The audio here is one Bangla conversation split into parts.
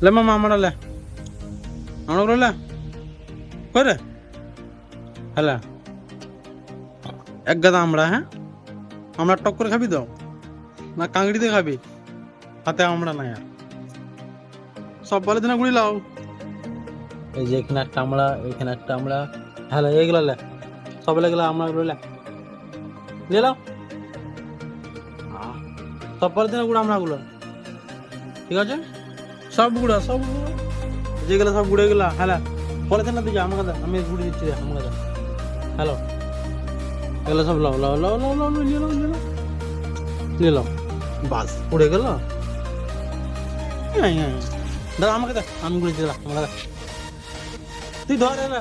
লে মামা আমরা লে আমরা গুলো লে করে হ্যালো এক গাদা আমরা হ্যাঁ আমরা টক করে খাবি তো না কাংড়িতে খাবি হাতে আমরা না আর সব বলে দিনা গুড়ি লাও এই যে এখানে একটা আমরা এখানে একটা আমরা হ্যালো এইগুলো লে সব লেগুলো আমরা গুলো লে লে লাও আহ, সব বলে দিনা গুড়ো আমরা গুলো ঠিক আছে? সব গুঁড়ো সব যেগুলো সব গুঁড়ো এগুলো হ্যালো। বলে দিন না যা, আমাকে দে আমি গুঁড়ি দিচ্ছি আমাকে দে হ্যালো। এগুলো সব লাও লাও লাও লাও লাও নিয়ে লাও নিয়ে লাও নিয়ে লাও বাস উড়ে গেল। দাদা আমাকে দে আমি গুঁড়ি দিলাম আমাকে তুই ধর এলা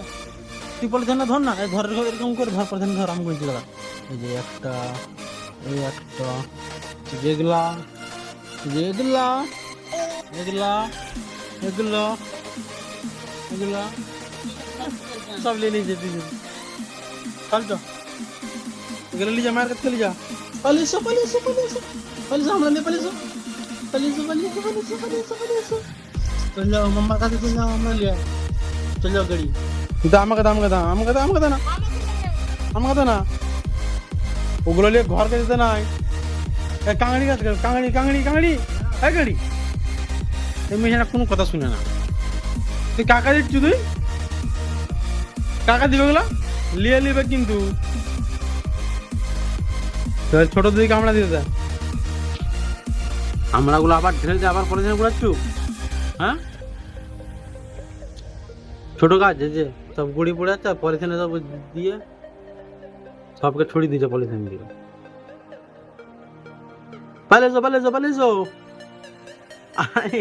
তুই পলিথিন না ধর না ধর এরকম করে ধর পলিথিন ধর আমি গুঁড়ি দিলাম। এই যে একটা এই একটা যেগুলা যেগুলা। अगला अगला अगला सब ले लीजिए दीजिए चल जाओ गले लीजिए मार्केट के लीजिए पलीसो पलीसो पलीसो। पलीसो हम लोग पलीसो। पलीसो पलीसो पलीसो पलीसो पलीसो। चल जाओ, मम्मा का चल ना हमने लिया चल जाओ, गड़ी। दाम का दाम का दाम हम का दाम का ना हम का ना। उगलो ले घर के देते ना कांगड़ी का कांगड़ी कांगड़ी कांगड़ी, है, गाड़ी? এই মেয়েটা কোনো কথা শুনে না। তুই কাকা দিচ্ছু তুই? কাকা দিবে গুলো লিয়ে লিবে কিন্তু। তো ছোট দিকে কামড়া দেয় আমরা গুলো আবার ঢেলে দিয়ে আবার পলিথিনে গুড়াচ্ছু হ্যাঁ? ছোট এই যে সব গুড়ি পড়ে যাচ্ছে পলিথিনে সব দিয়ে সবকে ছড়িয়ে দিয়েছে পলিথিন দিয়ে। পালেছো পালেছো পালেছো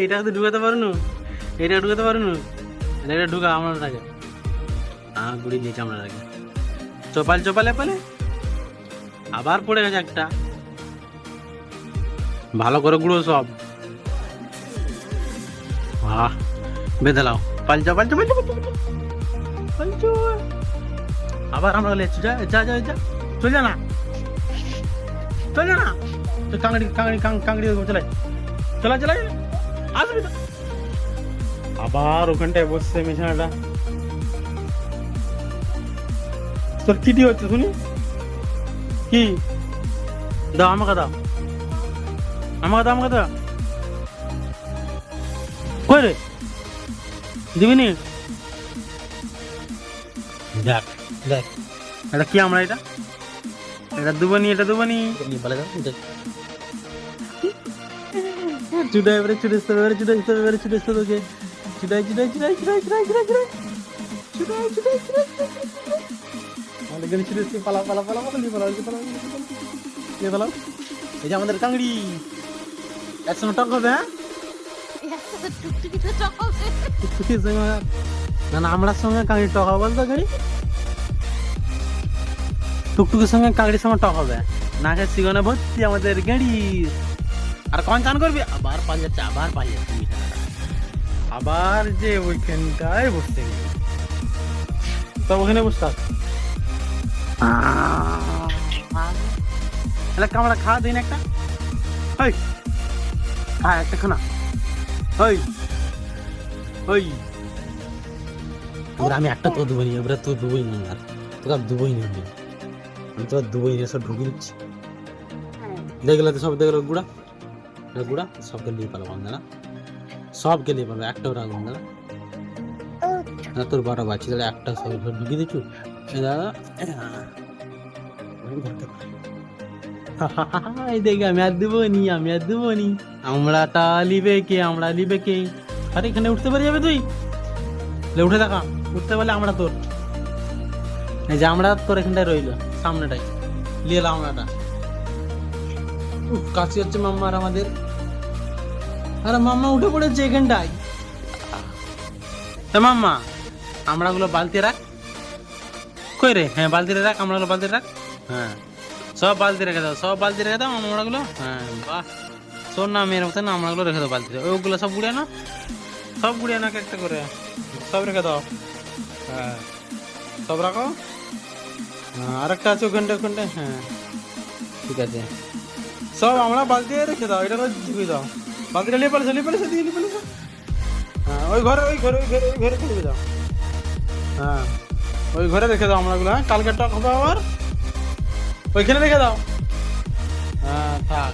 এটা তো ঢুকাতে পারুন? এটা ঢুকাতে পারুন? এটা ঢুকা আমরা আগে। হ্যাঁ গুড়ি দিয়েছে আমরা আগে। চপাল, চপালে পালে আবার পড়ে গেছে একটা। ভালো করে গুঁড়ো সব। বাহ বেঁধে লাও পালচো পালচো পালচো পালচো আবার আমরা লেচ্ছু যা যা যা যা। চল না। চল না। কাংড়ি কাংড়ি কাংড়ি চলে চলা চলা আসবি আবার ওখানটায় বসছে বিছানাটা। তোর কিটি হচ্ছে শুনি? কি? দাও আমাকে দাও। আমাকে দাও আমাকে দাও। কই রে? দিবি নি? দেখ দেখ। এটা কি আমরা এটা? এটা দেবো নি এটা দেবো নি। বলে দাও দেখ। চুদাই এবারে চুদাইতে হবে এবারে চুদাইতে হবে এবারে চুদাইতে হবে ওকে চুদাই চুদাই চুদাই চুদাই চুদাই চুদাই চুদাই চুদাই চুদাই চুদাই আমাদের গাড়ি চুদাইতে পালা পালা পালা পালা নিয়ে পালা পালা নিয়ে পালা এই যে আমাদের কাংড়ি একসঙ্গে টক হবে হ্যাঁ হবে না না আমরার সঙ্গে কাংড়ি টক হবে বলতো গাড়ি টুকটুকির সঙ্গে কাংড়ির সঙ্গে টক হবে নাকের সিগনে ভর্তি আমাদের গাড়ি আর কখন চান করবি? আবার পাল যাচ্ছে আবার পাল যাচ্ছে। আবার যে ওইখানটায় বসতে গেছে তো ওখানে বসতে। তাহলে কামড়া খাওয়া দিন একটা ওই খা একটা খানা। ওই ওই এবার আমি একটা তো দেবো নি এবার তো দেবোই না আর। তোকে আর দেবোই না আমি। তো দেবোই সব ঢুকিয়ে দিচ্ছি। দেখলে তো সব দেখল গুড়া। সবকে নিয়ে পারব না সবকে নিয়ে পারব একটাও রাখব না, তোর বারো বাচ্চা, তাহলে একটা আমি আর দেবো নি আমি আর দেবো আমরাটা লিবে কে, আমরা লিবে কে? আরে, এখানে উঠতে পারি যাবে তুই? উঠে দেখা, উঠতে পারলে আমরা তোর। এই যে আমরা তোর এখানটায় রইল সামনেটাই লিয়ে আমরাটা কাশি হচ্ছে মাম্মার আমাদের। আরে মাম্মা, উঠে পড়েছে এখানটায়। এ মাম্মা, আমরাগুলো বালতি রাখ। কই রে? হ্যাঁ বালতি রাখ, আমরাগুলো বালতি রাখ। হ্যাঁ সব বালতি রেখে দাও, সব বালতি রেখে দাও আমরাগুলো হ্যাঁ বাহ। শোন না, মেয়ের মতন আমরাগুলো রেখে দাও বালতিতে ওগুলো সব গুড়িয়ে না সব গুড়িয়ে না একটা করে। সব রেখে দাও। হ্যাঁ সব রাখো। হ্যাঁ আরেকটা আছে ওখানটা ওখানটা হ্যাঁ ঠিক আছে। সব আমরা বালতি রেখে দাও, এটা রোজ ধুয়ে দাও। বালতিটা নিয়ে পালিয়েছে নিয়ে সে দিয়ে নিয়ে পালিয়েছে হ্যাঁ ওই ঘরে ওই ঘরে ওই ঘরে ওই ঘরে রেখে যাও। হ্যাঁ ওই ঘরে রেখে দাও আমরাগুলো হ্যাঁ কালকে টক হবে আবার। ওইখানে রেখে দাও। হ্যাঁ থাক।